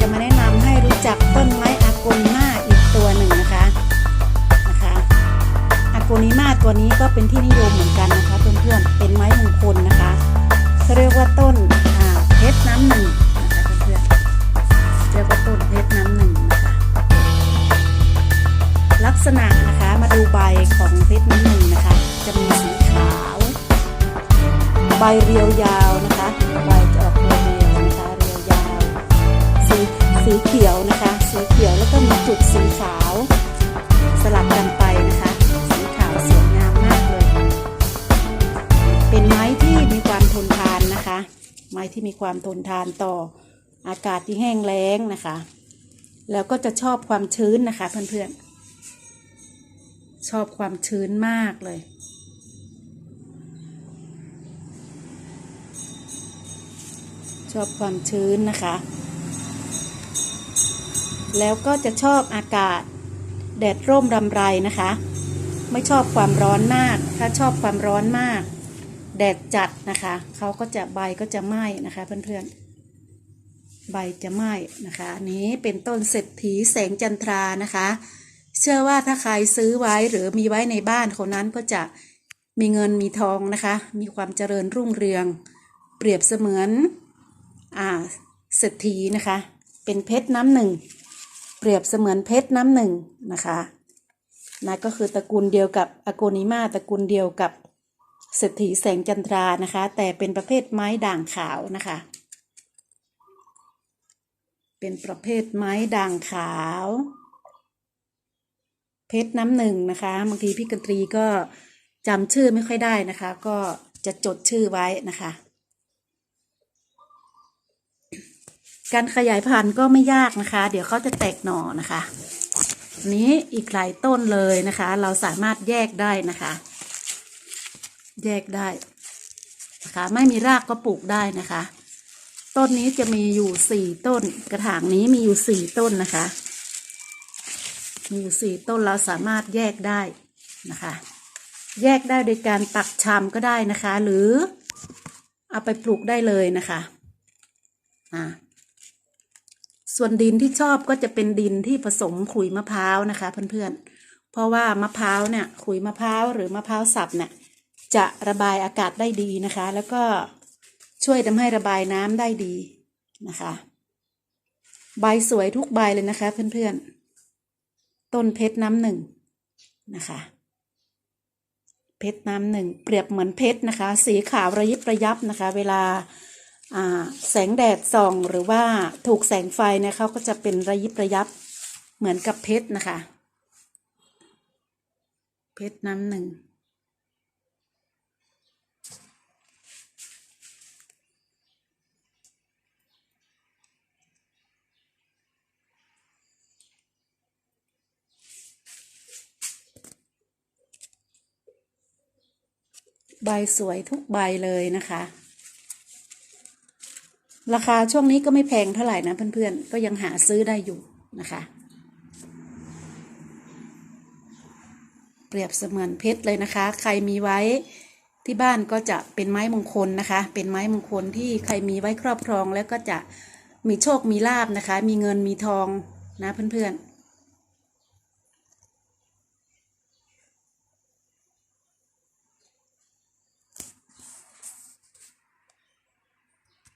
จะมาแนะนำให้รู้จักต้นไม้อากนิมาอีกตัวหนึ่งนะคะนะคะอากนิมาตัวนี้ก็เป็นที่นิยมเหมือนกันนะคะ เพื่อนๆเป็นไม้มงคลนะคะเรียกว่าต้นเพชรน้ำหนึ่งนะคะเพื่อนๆเรียกว่าต้นเพชรน้ำหนึ่งนะคะลักษณะนะคะมาดูใบของเพชรน้ำหนึ่งนะคะจะมีสีขาว ใบเรียวยาว สีเขียวนะคะ สีเขียวแล้วก็มีจุดสีขาว สลับกันไปนะคะ สีขาวสวยงามมากเลย เป็นไม้ที่มีความทนทานนะคะ ไม้ที่มีความทนทานต่ออากาศที่แห้งแล้งนะคะ แล้วก็จะชอบความชื้นนะคะเพื่อนๆ ชอบความชื้นมากเลยชอบความชื้นนะคะ แล้วก็จะชอบอากาศ แดดร่มรำไรนะคะ ไม่ชอบความร้อนมาก ถ้าชอบความร้อนมาก แดดจัดนะคะเขาก็จะใบก็จะไหม้นะคะเพื่อนๆใบจะไหม้นะคะอันนี้เป็นต้นเศรษฐีแสงจันทรานะคะ เชื่อว่าถ้าใครซื้อไว้หรือมีไว้ในบ้านคนนั้นก็จะมีเงินมีทองนะคะ มีความเจริญรุ่งเรือง เปรียบเสมือนอ่าเศรษฐีนะคะ เป็นเพชรน้ำหนึ่ง เปรียบเสมือนเพชรน้ำหนึ่งนะคะนะก็คือตระกูลเดียวกับอโกนิมาตระกูลเดียวกับเศรษฐีแสงจันทรานะคะ แต่เป็นประเภทไม้ด่างขาวนะคะ เป็นประเภทไม้ด่างขาว เพชรน้ำหนึ่งนะคะบางทีพี่กันตรีก็จำชื่อไม่ค่อยได้นะคะ ก็จะจดชื่อไว้นะคะ การขยายพันธุ์ก็ไม่ยากนะคะ เดี๋ยวเขาจะแตกหน่อนะคะ นี้อีกหลายต้นเลยนะคะ เราสามารถแยกได้นะคะ แยกได้นะคะ ไม่มีรากก็ปลูกได้นะคะ ต้นนี้จะมีอยู่สี่ต้น กระถางนี้มีอยู่สี่ต้นนะคะ มีอยู่สี่ต้นเราสามารถแยกได้นะคะ แยกได้โดยการปักชำก็ได้นะคะ หรือเอาไปปลูกได้เลยนะคะ อ่า ส่วนดินที่ชอบก็จะเป็นดินที่ผสมขุยมะพร้าวนะคะเพื่อนๆ เพราะว่ามะพร้าวเนี่ยขุยมะพร้าวหรือมะพร้าวสับเนี่ยจะระบายอากาศได้ดีนะคะ แล้วก็ช่วยทำให้ระบายน้ำได้ดีนะคะ ใบสวยทุกใบเลยนะคะเพื่อนๆ ต้นเพชรน้ำหนึ่งนะคะ เพชรน้ำหนึ่งเปรียบเหมือนเพชรนะคะ สีขาวระยิบระยับนะคะ เวลาอ่า แสงแดดส่องหรือว่าถูกแสงไฟนี่ยเขาก็จะเป็นระยิบระยับเหมือนกับเพชรนะคะ เพชรน้ำหนึ่ง ใบสวยทุกใบเลยนะคะ ราคาช่วงนี้ก็ไม่แพงเท่าไหร่นะเพื่อนๆ ก็ยังหาซื้อได้อยู่นะคะ เปรียบเสมือนเพชรเลยนะคะ ใครมีไว้ที่บ้านก็จะเป็นไม้มงคลนะคะ เป็นไม้มงคลที่ใครมีไว้ครอบครองแล้วก็จะมีโชคมีลาบนะคะ มีเงินมีทองนะเพื่อนๆ